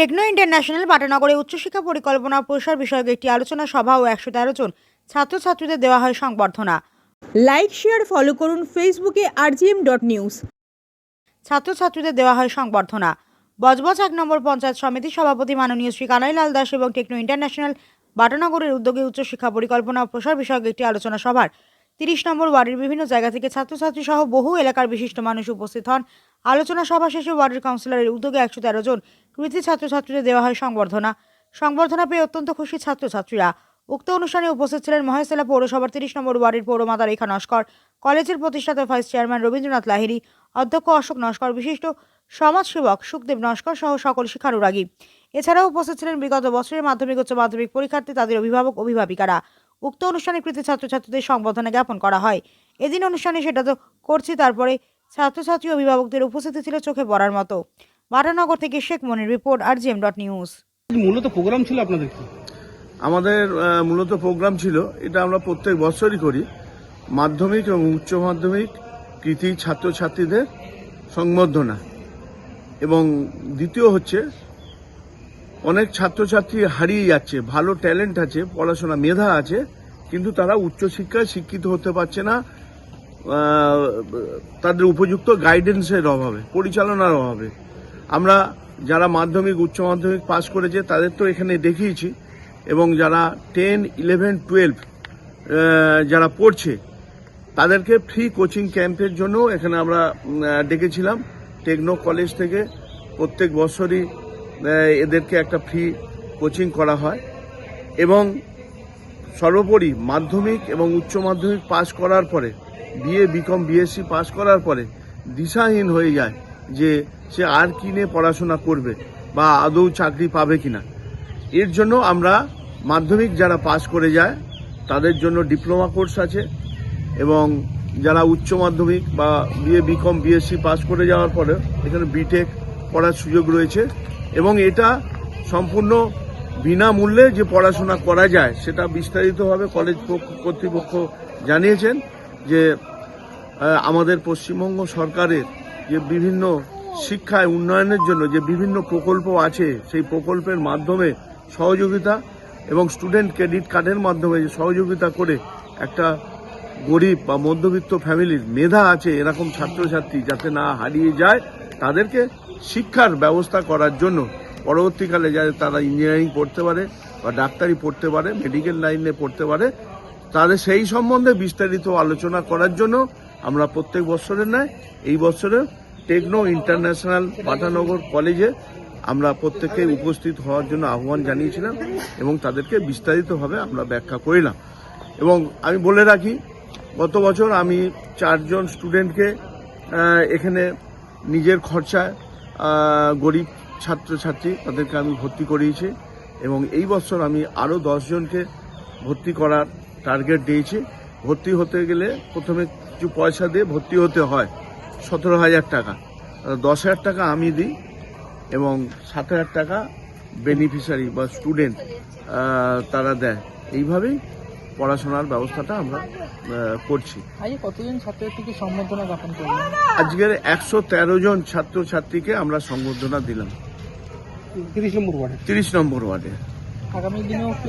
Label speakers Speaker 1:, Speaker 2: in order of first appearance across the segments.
Speaker 1: Techno international বাটানগরে উচ্চশিক্ষা পরিকল্পনা প্রসার বিষয়ক একটি আলোচনা সভা ও একশো তেরো জন ছাত্রছাত্রীদের দেওয়া হয় সংবর্ধনা।
Speaker 2: লাইক শেয়ার ফলো করুন ফেসবুকে আরজিএম ডট নিউজ
Speaker 1: ছাত্রছাত্রীদের দেওয়া হয় সংবর্ধনা। বজবজ এক নম্বর পঞ্চায়েত সমিতির সভাপতি মাননীয় শ্রী কানাইলাল দাস এবং টেকনো ইন্টারন্যাশনাল বাটানগরের উদ্যোগে উচ্চশিক্ষা পরিকল্পনা প্রসার বিষয়ক একটি আলোচনা সভার তিরিশ নম্বর ওয়ার্ডের বিভিন্ন জায়গা থেকে ছাত্রছাত্রী সহ বহু এলাকার বিশিষ্ট মানুষ উপস্থিত হন। আলোচনা সভা শেষে ওয়ার্ডের কাউন্সিলরের উদ্যোগে একশো তেরো জন কৃতি ছাত্রছাত্রীদের দেওয়া হয় সংবর্ধনা। সংবর্ধনা পেয়ে অত্যন্ত খুশি ছাত্রছাত্রীরা। উক্ত অনুষ্ঠানে উপস্থিত ছিলেন মহেশতলা পৌরসভার তিরিশ নম্বর ওয়ার্ডের পৌরমাতা রেখা নস্কর, কলেজের প্রতিষ্ঠাতা ভাইস চেয়ারম্যান রবীন্দ্রনাথ লাহিড়ী, অধ্যক্ষ অশোক নস্কর বিশিষ্ট সমাজসেবক সুখদেব নস্কর সহ সকল শিক্ষানুরাগী। এছাড়াও উপস্থিত ছিলেন বিগত বছরের মাধ্যমিক উচ্চ মাধ্যমিক পরীক্ষার্থী তাদের অভিভাবক অভিভাবিকারা উক্ত অনুষ্ঠানে কৃতি ছাত্রছাত্রীদের সংবর্ধনা জ্ঞাপন করা হয়। এদিন অনুষ্ঠানে সেটা তো করছি তারপরে ছাত্রছাত্রী ও অভিভাবকদের উপস্থিতি ছিল চোখে পড়ার মতো। বাটানগর থেকে শেখ মনির রিপোর্ট আর জিএম ডট নিউজ।
Speaker 3: মূলত প্রোগ্রাম ছিল আপনাদের কি?
Speaker 4: আমাদের মূলত প্রোগ্রাম ছিল। এটা আমরা প্রত্যেক বছরই করি। মাধ্যমিক এবং উচ্চ মাধ্যমিক কৃতি ছাত্রছাত্রীদের সংবর্ধনা। এবং দ্বিতীয় হচ্ছে অনেক ছাত্রছাত্রী হারিয়ে যাচ্ছে ভালো ট্যালেন্ট আছে পড়াশোনা মেধা আছে কিন্তু তারা উচ্চশিক্ষায় শিক্ষিত হতে পারছে না তাদের উপযুক্ত গাইডেন্সের অভাবে, পরিচালনার অভাবে। আমরা যারা মাধ্যমিক, উচ্চ মাধ্যমিক পাশ করেছে, তাদের তো এখানে দেখিয়েছি, এবং যারা টেন ইলেভেন টুয়েলভ যারা পড়ছে, তাদেরকে ফ্রি কোচিং ক্যাম্পের জন্য এখানে আমরা ডেকেছিলাম। টেকনো কলেজ থেকে প্রত্যেক বছরই এদেরকে একটা ফ্রি কোচিং করা হয়। এবং সর্বোপরি মাধ্যমিক এবং উচ্চ মাধ্যমিক পাশ করার পরে, বিএ, বিকম, বিএসসি পাশ করার পরে দিশাহীন হয়ে যায় যে সে আর কি নিয়ে পড়াশোনা করবে বা আদৌ চাকরি পাবে কিনা। এর জন্য আমরা মাধ্যমিক যারা পাশ করে যায়, তাদের জন্য ডিপ্লোমা কোর্স আছে এবং যারা উচ্চ মাধ্যমিক বা বিএ, বিকম, বিএসসি পাশ করে যাওয়ার পরে এখানে বিটেক পড়ার সুযোগ রয়েছে এবং এটা সম্পূর্ণ বিনামূল্যে যে পড়াশোনা করা যায়, সেটা বিস্তারিতভাবে কলেজ পক্ষ- কর্তৃপক্ষ জানিয়েছেন যে আমাদের পশ্চিমবঙ্গ সরকারের যে বিভিন্ন শিক্ষায় উন্নয়নের জন্য যে বিভিন্ন প্রকল্প আছে, সেই প্রকল্পের মাধ্যমে সহযোগিতা এবং স্টুডেন্ট ক্রেডিট কার্ডের মাধ্যমে যে সহযোগিতা করে একটা গরিব বা মধ্যবিত্ত ফ্যামিলির মেধা আছে, এরকম ছাত্রছাত্রী যাতে না হারিয়ে যায়, তাদেরকে শিক্ষার ব্যবস্থা করার জন্য পরবর্তীকালে যাতে তারা ইঞ্জিনিয়ারিং পড়তে পারে বা ডাক্তারি পড়তে পারে মেডিকেল লাইনে পড়তে পারে তাদের সেই সম্বন্ধে বিস্তারিত আলোচনা করার জন্য আমরা প্রত্যেক বছরের নয় এই বছরে টেকনো ইন্টারন্যাশনাল পাটানগর কলেজে আমরা প্রত্যেককে উপস্থিত হওয়ার জন্য আহ্বান জানিয়েছিলাম এবং তাদেরকে বিস্তারিতভাবে আমরা ব্যাখ্যা করিলাম। এবং আমি বলে রাখি, গত বছর আমি চারজন স্টুডেন্টকে এখানে নিজের খরচায় গরিব ছাত্রছাত্রী তাদেরকে আমি ভর্তি করিয়েছি এবং এই বছর আমি আরও দশজনকে ভর্তি করার টার্গেট দিয়েছি। ভর্তি হতে গেলে প্রথমে কিছু পয়সা দিয়ে ভর্তি হতে হয় সতেরো হাজার টাকা। দশ হাজার টাকা আমি দিই এবং সাত হাজার টাকা বেনিফিশিয়ারি বা স্টুডেন্ট তারা দেয়। এইভাবেই পড়াশোনার ব্যবস্থাটা আমরা করছি।
Speaker 5: কতজন ছাত্রছাত্রীকে সম্বর্ধনা জ্ঞাপন
Speaker 4: আজকের একশো তেরো জন ছাত্রছাত্রীকে আমরা সংবর্ধনা দিলাম।
Speaker 3: তিরিশ নম্বর ওয়ার্ডে।
Speaker 4: তিরিশ নম্বর ওয়ার্ডে।
Speaker 5: আগামী দিনেও কি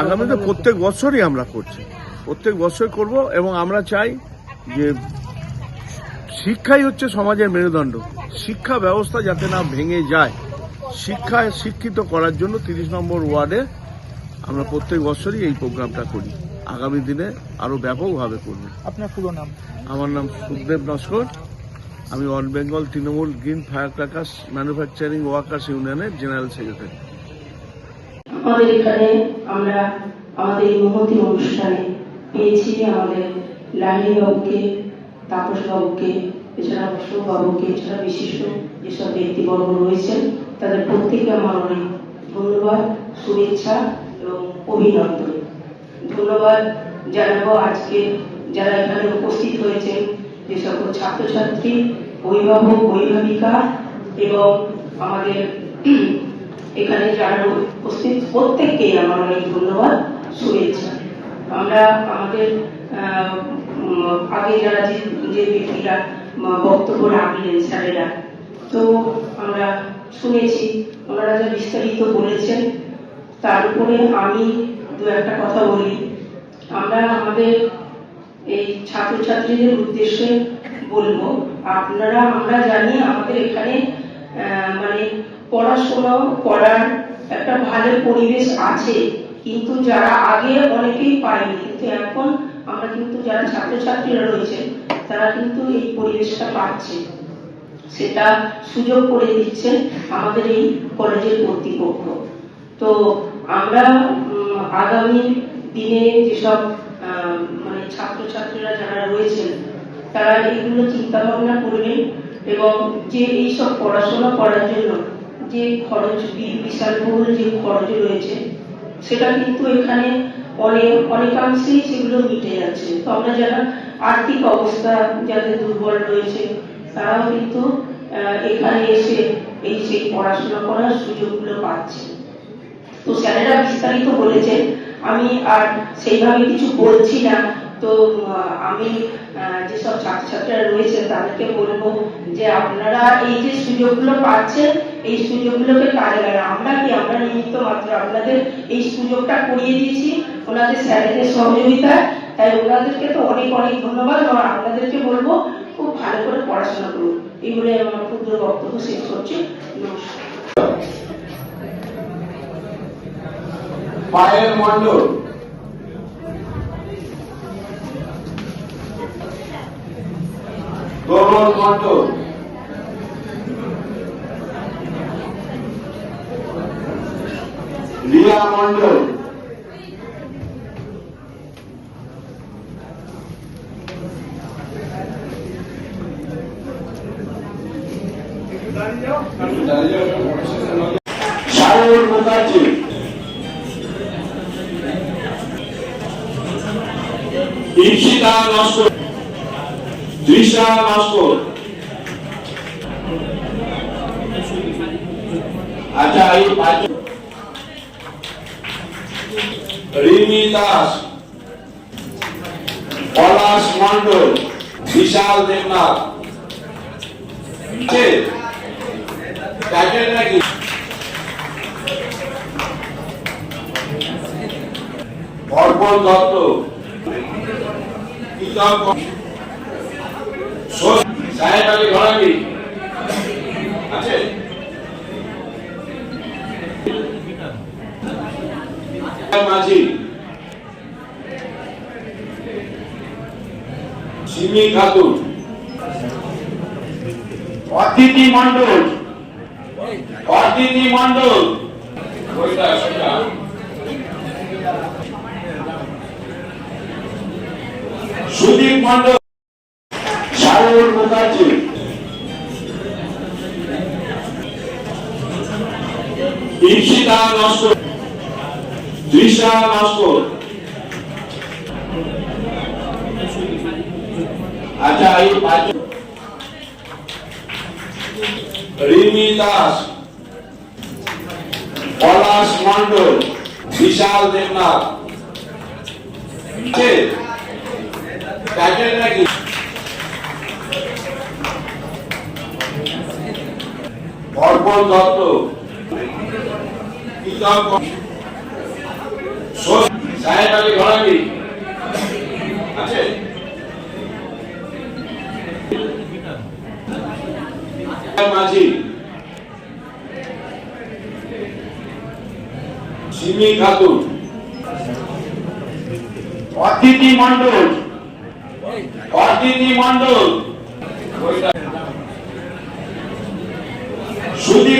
Speaker 4: আগামীতে প্রত্যেক বছরই আমরা করছি। প্রত্যেক বছর করব এবং আমরা চাই যে শিক্ষাই হচ্ছে সমাজের মেরুদণ্ড। শিক্ষা ব্যবস্থা যাতে না ভেঙে যায়। শিক্ষায় শিক্ষিত করার জন্য তিরিশ নম্বর ওয়ার্ডে আমরা প্রত্যেক বছরই এই প্রোগ্রামটা করি। আগামী দিনে আরও ব্যাপকভাবে করব।
Speaker 5: আপনার পুরো নাম?
Speaker 4: আমার নাম সুখদেব নস্কর। আমি all Bengal Trinamool green fire crackers manufacturing workers ইউনিয়নের জেনারেল সেক্রেটারি
Speaker 6: আমাদের এখানে আমরা আমাদের এই মহতি অনুষ্ঠানে পেয়েছি আমাদের বাবুকে, তাপস বাবুকে, এছাড়া অশোক বাবুকে, এছাড়া বিশিষ্ট যেসব ব্যক্তিবর্গ রয়েছেন, তাদের প্রত্যেকে আমার অনেক ধন্যবাদ, শুভেচ্ছা এবং অভিনন্দন। ধন্যবাদ জানাব আজকে যারা এখানে উপস্থিত হয়েছেন। যে সকল ছাত্রছাত্রী, অভিভাবক, অভিভাবিকা এবং আমাদের এখানে যারা উপস্থিত, প্রত্যেককেই আমার অনেক ধন্যবাদ, শুভেচ্ছা। আমরা আমাদের আগে যারা যে যে ব্যক্তিরা বক্তব্য রাখলেন স্যারেরা, তো আমরা শুনেছি, ওনারা যা বিস্তারিত বলেছেন, তার উপরে আমি দু একটা কথা বলি। আমরা আমাদের এই ছাত্রছাত্রীদের উদ্দেশ্যে বলব, আপনারা, আমরা জানি আমাদের এখানে মানে পড়াশোনা করার একটা ভালো পরিবেশ আছে, কিন্তু যারা আগে অনেকেই পায়নি, কিন্তু এখন আমরা কিন্তু যারা ছাত্রছাত্রীরা রয়েছে, তারা কিন্তু এই পরিবেশটা পাচ্ছে। সেটা সুযোগ করে দিচ্ছে আমাদের এই কলেজের কর্তৃপক্ষ। তো আমরা আগামী দিনে যেসব ছাত্রছাত্রীরা যারা রয়েছেন, তারা এগুলো চিন্তা ভাবনা করবেন এবং যে এইসব পড়াশোনা করার জন্য যে খরচ বিশাল বহুল যে খরচ রয়েছে, সেটা কিন্তু এখানে অনেক অনেকাংশেই সেগুলো মিটে যাচ্ছে। তো আমরা যারা আর্থিক অবস্থা যাদের দুর্বল রয়েছে, তারাও কিন্তু এখানে এসে এই সেই পড়াশোনা করার সুযোগগুলো পাচ্ছে। তো স্যারেরা বিস্তারিত বলেছেন, আমি আর সেইভাবে কিছু বলছি না। তো আমি যেসব ছাত্রছাত্রীরা রয়েছে তাদেরকে বলব যে আপনারা এই যে সুযোগগুলো পাচ্ছেন, এই সুযোগগুলোকে কাজে লাগান। আমরা কি, আমরা নিমিত্ত মাত্র আপনাদের এই সুযোগটা করিয়ে দিয়েছি। ওনাদের স্যারেদের সহযোগিতায়। তাই ওনাদেরকে তো অনেক অনেক ধন্যবাদ। এবং আপনাদেরকে বলব, খুব ভালো করে পড়াশোনা করুন। এই বলে আমার ক্ষুদ্র বক্তব্য শেষ করছি। নমস্কার।
Speaker 7: পায়েল মণ্ডল। তরুণ মণ্ডল রিয়া মণ্ডল। সায়ন মুখার্জী। ঈপ্সিতা নস্কর। তৃষা নস্কর আচ্ছা এই পাঁচ রিমি দাস, পলাশ মন্ডল বিশাল দেবনাথ। নাকি? অর্পণ দত্ত। কীর্তন সাহেব আলী ঘরামি আছে মাঝি। সিমি খাতুন। অতিথি মন্ডল অতিথি মন্ডল সুদীপ মন্ডল মুখার্জি ঈপ্সিতা নস্কর তৃষা নস্কর আচ্ছা এই পাঁচ রিমি দাস পলাশ মন্ডল বিশাল দেবনাথ আছে? প্যাকেট নাকি অর্পণ দত্ত সাহেব আলী ঘরামি। আছে? মাঝি। সিমি খাতুন। অতিথি মন্ডল অতিথি মন্ডল সুদীপ মন্ডল